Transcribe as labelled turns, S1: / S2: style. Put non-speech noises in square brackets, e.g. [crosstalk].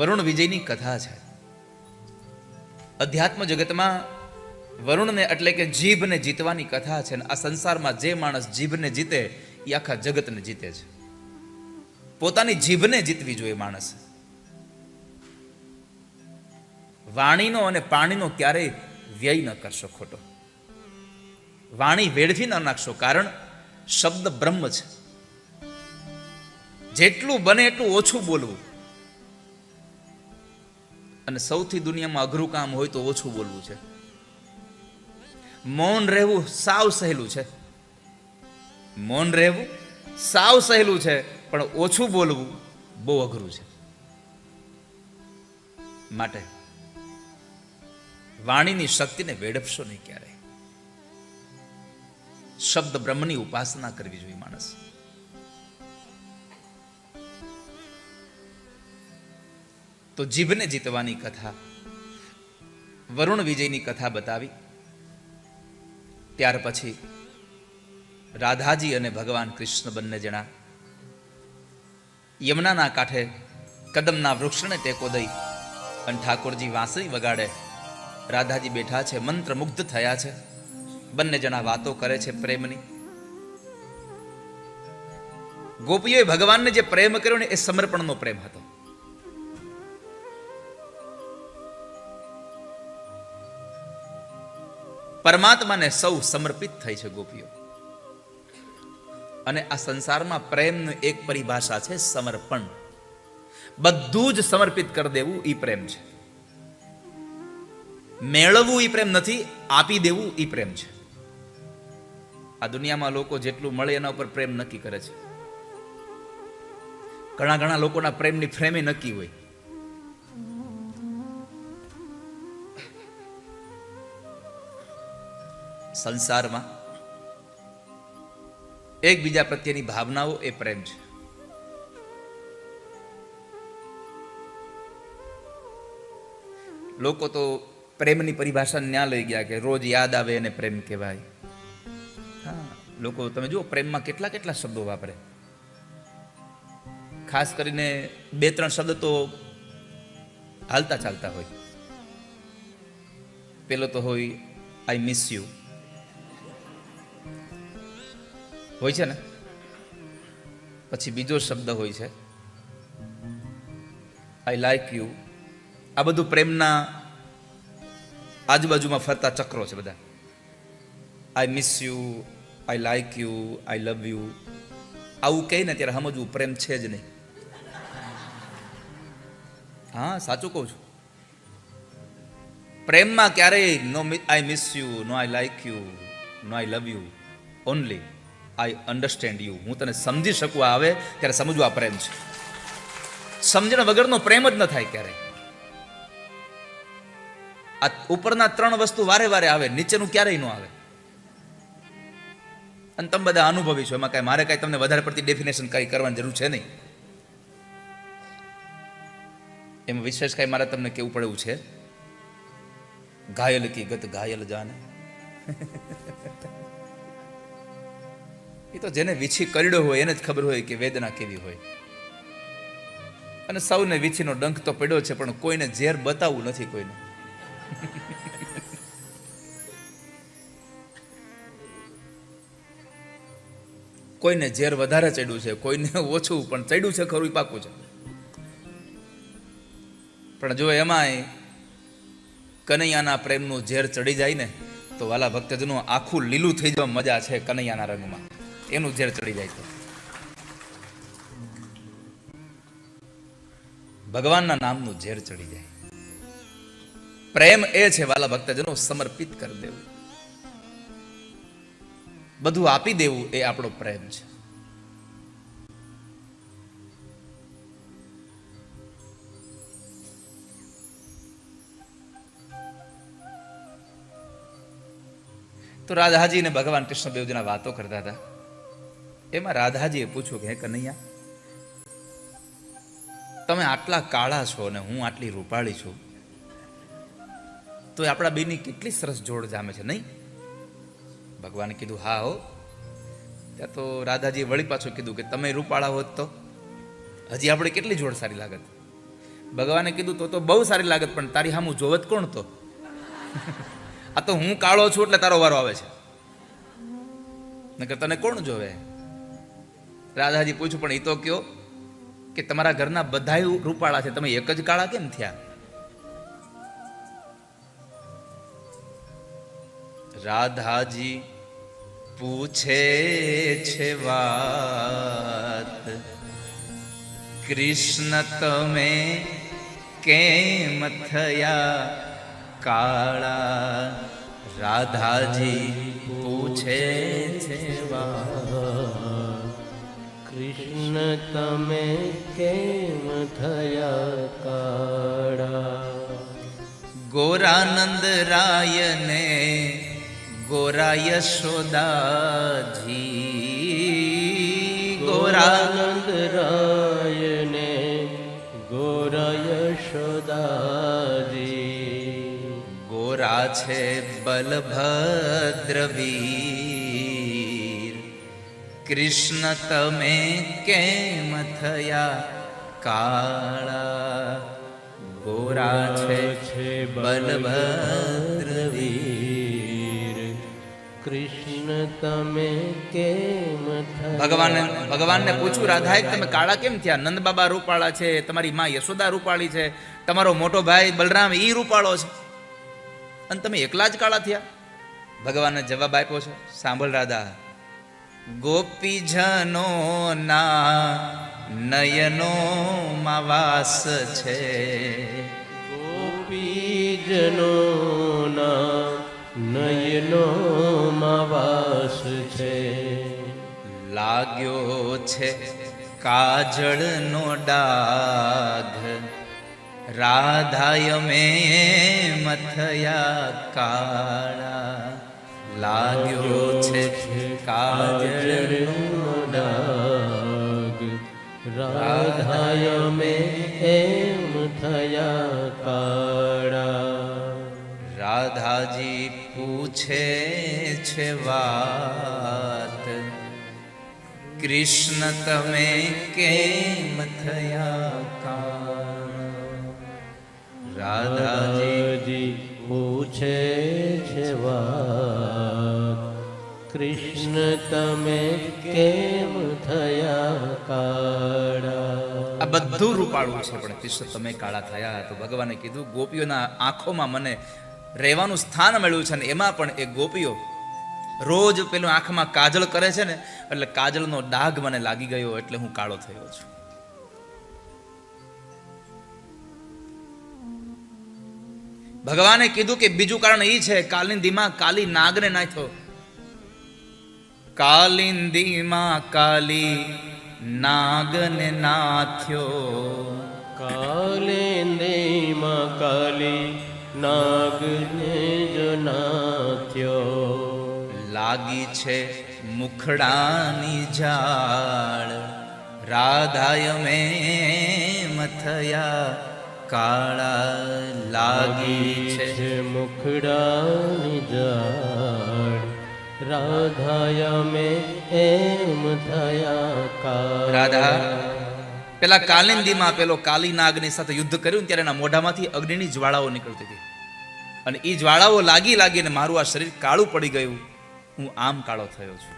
S1: વરુણ વિજયની કથા છે. અધ્યાત્મ જગતમાં વરુણને એટલે કે જીભને જીતવાની કથા છે અને આ સંસારમાં જે માણસ જીભને જીતે એ આખા જગતને જીતે છે. પોતાની જીભને જીતવી જોઈએ માણસ. વાણીનો અને પાણીનો ક્યારેય વ્યય ન કરશો ખોટો. વાણી વેડફી ન નાખશો કારણ શબ્દ બ્રહ્મ છે. જેટલું બને એટલું ઓછું બોલવું. અને સૌથી દુનિયામાં અઘરું કામ હોય તો ઓછું બોલવું છે. મૌન રહેવું સાવ સહેલું છે. મૌન રહેવું સાવ સહેલું છે, પણ ઓછું બોલવું બહુ અઘરું છે. માટે વાણીની શક્તિને વેડફશો નહીં ક્યારે શબ્દ બ્રહ્મની ઉપાસના કરવી જોઈએ માણસ. તો જીભને જીતવાની કથા. વરુણ વિજયની કથા બતાવી. ત્યાર પછી રાધાજી અને ભગવાન કૃષ્ણ બંને જણા યમુનાના કાંઠે કદમના વૃક્ષને ટેકો દઈ અને ઠાકોરજી વાંસળી વગાડે રાધાજી બેઠા છે, મંત્રમુગ્ધ થયા છે. બંને જણા વાતો કરે છે પ્રેમની. ગોપીઓએ ભગવાનને જે પ્રેમ કર્યો ને એ સમર્પણનો પ્રેમ હતો. પરમાત્માને સૌ સમર્પિત થઈ છે ગોપીઓ. અને આ સંસારમાં પ્રેમની એક પરિભાષા છે સમર્પણ. બધું જ સમર્પિત કરી દેવું એ પ્રેમ છે. મેળવવું એ પ્રેમ નથી, આપી દેવું એ પ્રેમ છે. આ દુનિયામાં લોકો જેટલું મળે એના ઉપર પ્રેમ નક્કી કરે છે. ઘણા ઘણા લોકોના પ્રેમની ફ્રેમે નક્કી હોય. સંસારમાં. એકબીજા પ્રત્યેની ભાવનાઓ એ પ્રેમ છે. લોકો તો પ્રેમની પરિભાષા ન્યા લઈ ગયા કે રોજ યાદ આવે એને પ્રેમ કહેવાય. હા, લોકો, તમે જુઓ, પ્રેમમાં કેટલા કેટલા શબ્દો વાપરે. ખાસ કરીને બે ત્રણ શબ્દ તો હાલતા ચાલતા હોય. પેલો તો હોય આઈ મિસ યુ હોય છે ને? પછી બીજો શબ્દ હોય છે. આઈ લાઈક યુ આ બધું પ્રેમના આજુબાજુમાં ફરતા ચક્રો છે બધા. I miss you I like you I love you આવું કહે ને ત્યારે સમજવું, પ્રેમ છે જ નહીં. હા, સાચું કહું છું. પ્રેમમાં ક્યારેય no I miss you no I like you no I love you only I understand you હું તને સમજી શકું આવે ત્યારે સમજવું પ્રેમ છે. સમજણ વગરનો પ્રેમ જ ન થાય ક્યારે. આ ઉપરના ત્રણ વસ્તુ વારે વારે આવે, નીચેનું ક્યારેય ન આવે. અને તમે બધા અનુભવી છો, એમાં કાંઈ મારે કાંઈ તમને વધારે પડતી ડેફિનેશન કાંઈ કરવાની જરૂર છે નહીં. એમાં વિશેષ કાંઈ મારે તમને કેવું પડે એવું છે. ઘાયલ કી ગત ઘાયલ જાને. [laughs] એ તો જેને વીછી કરડ્યો હોય એને જ ખબર હોય કે વેદના કેવી હોય. અને સૌને વીછીનો ડંખ તો પડ્યો છે, પણ કોઈને ઝેર બતાવવું નથી કોઈને. કોઈને ઝેર વધારે ચડ્યું છે, કોઈને ઓછું, પણ ચડ્યું છે ખરું પાકું છે. પણ જો એમાંય કનૈયાના પ્રેમનું ઝેર ચડી જાય ને, તો વાલા ભક્તજનો આખું લીલું થઈ જવા મજા છે કનૈયાના રંગમાં. એનું ઝેર ચડી જાય છે. ભગવાનના નામનું ઝેર ચડી જાય. પ્રેમ એ છે વાલા ભક્તજનો સમર્પિત કરી દેવું. બધું આપી દેવું એ આપણો પ્રેમ છે. તો રાધાજી ને ભગવાન કૃષ્ણ દેવજીના વાતો કરતા હતા. એમાં રાધાજીએ પૂછ્યું કે, હે કનૈયા, તમે આટલા કાળા છો ને હું આટલી રૂપાળી છું, તો આપણા બેની કેટલી સરસ જોડ જામે છે, નહીં? ભગવાને કીધું, હા હો. ત્યાં તો રાધાજીએ વળી પાછું કીધું કે, તમે રૂપાળા હોત તો હજી આપણે કેટલી જોડ સારી લાગત? ભગવાને કીધું, તો તો બહુ સારી લાગત, પણ તારી હામું જોવત કોણ તો? [laughs] આ તો હું કાળો છું એટલે તારો વારો આવે છે. નકર તને કોણ જોવે? રાધાજી પૂછ્યું, પણ એ તો કયો કે તમારા ઘરના બધા રૂપાળા છે? તમે એક જ કાળા કેમ થયા? રાધાજી પૂછે છે વાત, કૃષ્ણ તમે કેમ થયા કાળા? રાધાજી પૂછે છે વાત.
S2: કૃષ્ણ તમે કેમ થયા કાળા?
S1: ગોરાનંદ રાયને ગોરા યશોદાજી ગોરા
S2: ગોરાનંદ રાયને ગોરા યશોદાજી
S1: ગોરા છે બલભદ્રવીર કૃષ્ણ તમે કેમ થયા? કાળા ગોરા છે
S2: છે
S1: બલભદ્રવીર.
S2: કૃષ્ણ તમે કેમ ભગવાન
S1: ભગવાનને પૂછ્યું રાધાએ તમે કાળા કેમ થયા? નંદ બાબા રૂપાળા છે તમારી માં યશોદા રૂપાળી છે તમારો મોટો ભાઈ બલરામ ઈ રૂપાળો છે. અને તમે એકલા જ કાળા થયા? ભગવાનને જવાબ આપ્યો છે સાંભળ રાધા ગોપીજનો ના નયનો વાસ છે.
S2: ગોપીજનોના નયનોમાં વાસ છે.
S1: લાગ્યો છે કાજળનો ડાઘ. રાધાય મેં મથયા કાળા. લાગ્યો છે કાજળનો
S2: ડાગ રાધાય મે એમ થયા કાળા.
S1: રાધાજી પૂછે છે વાત, કૃષ્ણ, તમે કેમ થયા કાળા? રાધાજી
S2: પૂછે છે વાત કૃષ્ણ તમે કેમ થયા કાળા?
S1: આ બધું રૂપાળું છે, પણ કૃષ્ણ તમે કાળા થયા તો ભગવાને કીધું, ગોપીઓના આંખોમાં મને રહેવાનું સ્થાન મળ્યું છે ને એમાં પણ એ ગોપીઓ રોજ પેલું આંખમાં કાજળ કરે છે ને, એટલે કાજલનો ડાઘ મને લાગી ગયો એટલે હું કાળો થયો છું. ભગવાને કીધું કે બીજું કારણ એ છે કાલિંદીમાં કાલી નાગને નાખ્યો. કાલિંદીમાં કાલી નાગન નાથ્યો.
S2: કાલેન્દેમાં કાલી નાગને નાથ્યો.
S1: લાગી છે મુખડાની ઝાડ રાધાય મેં મથયા કાળા. લાગી છે
S2: મુખડાની જાડ રાધાયા મે
S1: રાધા, પેલા કાલિંદીમાં પેલો કાલી નાગની સાથે યુદ્ધ કર્યું ત્યારે એના મોઢામાંથી અગ્નિની જ્વાળાઓ નીકળતી હતી. અને એ જ્વાળાઓ લાગી લાગીને મારું આ શરીર કાળું પડી ગયું. હું આમ કાળો થયો છું.